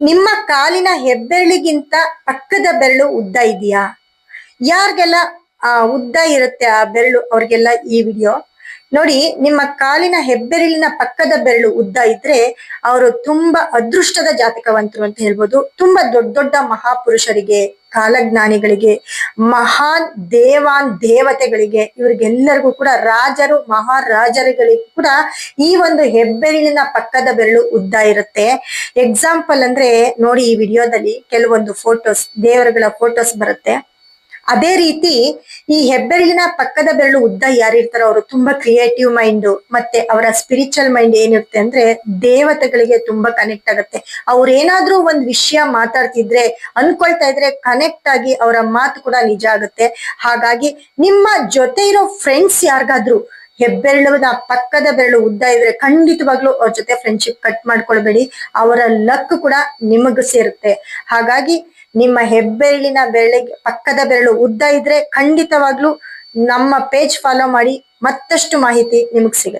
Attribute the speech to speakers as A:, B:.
A: ನಿಮ್ಮ ಕಾಲಿನ ಹೆಬ್ಬೆರಳಿಗಿಂತ ಪಕ್ಕದ ಬೆರಳು ಉದ್ದ ಇದೆಯಾ? ಯಾರಿಗೆಲ್ಲ, ಆ, ಉದ್ದ ಇರುತ್ತೆ ಆ ಬೆರಳು ಅವ್ರಿಗೆಲ್ಲ ಈ ವಿಡಿಯೋ. ನೋಡಿ, ನಿಮ್ಮ ಕಾಲಿನ ಹೆಬ್ಬೆರಳಿನ ಪಕ್ಕದ ಬೆರಳು ಉದ್ದ ಇದ್ರೆ ಅವರು ತುಂಬಾ ಅದೃಷ್ಟದ ಜಾತಕವಂತರು ಅಂತ ಹೇಳ್ಬೋದು. ತುಂಬಾ ದೊಡ್ಡ ದೊಡ್ಡ ಮಹಾಪುರುಷರಿಗೆ. ಕಾಲಜ್ಞಾನಿಗಳಿಗೆ, ಮಹಾನ್ ದೇವಾನ್ ದೇವತೆಗಳಿಗೆ, ಇವ್ರಿಗೆಲ್ಲರಿಗೂ ಕೂಡ ರಾಜರು, ಮಹಾರಾಜರುಗಳಿಗೂ ಕೂಡ ಈ ಒಂದು ಹೆಬ್ಬೆರಳಿನ ಪಕ್ಕದ ಬೆರಳು ಉದ್ದ ಇರುತ್ತೆ. ಎಕ್ಸಾಂಪಲ್ ಅಂದ್ರೆ ನೋಡಿ ಈ ವಿಡಿಯೋದಲ್ಲಿ ಕೆಲವೊಂದು ಫೋಟೋಸ್ ದೇವರುಗಳ ಫೋಟೋಸ್ ಬರುತ್ತೆ. ಅದೇ ರೀತಿ ಈ ಹೆಬ್ಬೆರಳಿನ ಪಕ್ಕದ ಬೆರಳು ಉದ್ದ ಯಾರಿರ್ತಾರೋ ಅವರು ತುಂಬಾ ಕ್ರಿಯೇಟಿವ್ ಮೈಂಡ್ ಮತ್ತೆ ಅವರ ಸ್ಪಿರಿಚುವಲ್ ಮೈಂಡ್ ಏನಿರುತ್ತೆ ಅಂದ್ರೆ ದೇವತೆಗಳಿಗೆ ತುಂಬಾ ಕನೆಕ್ಟ್ ಆಗುತ್ತೆ. ಅವ್ರೇನಾದ್ರೂ ಒಂದ್ ವಿಷಯ ಮಾತಾಡ್ತಿದ್ರೆ, ಅನ್ಕೊಳ್ತಾ ಇದ್ರೆ ಕನೆಕ್ಟ್ ಆಗಿ ಅವರ ಮಾತು ಕೂಡ ನಿಜ ಆಗುತ್ತೆ. ಹಾಗಾಗಿ ನಿಮ್ಮ ಜೊತೆ ಇರೋ ಫ್ರೆಂಡ್ಸ್ ಯಾರಿಗಾದ್ರೂ ಹೆಬ್ಬೆರಳಿನ ಪಕ್ಕದ ಬೆರಳು ಉದ್ದ ಇದ್ರೆ ಖಂಡಿತವಾಗ್ಲೂ ಅವ್ರ ಜೊತೆ ಫ್ರೆಂಡ್ಶಿಪ್ ಕಟ್ ಮಾಡ್ಕೊಳ್ಬೇಡಿ. ಅವರ ಲಕ್ ಕೂಡ ನಿಮಗ್ ಸೇರುತ್ತೆ. ಹಾಗಾಗಿ ನಿಮ್ಮ ಹೆಬ್ಬೆರಳಿನ ಬೆರಳಿಗೆ ಪಕ್ಕದ ಬೆರಳು ಉದ್ದ ಇದ್ರೆ ಖಂಡಿತವಾಗ್ಲೂ ನಮ್ಮ ಪೇಜ್ ಫಾಲೋ ಮಾಡಿ ಮತ್ತಷ್ಟು ಮಾಹಿತಿ ನಿಮಗೆ ಸಿಗುತ್ತೆ.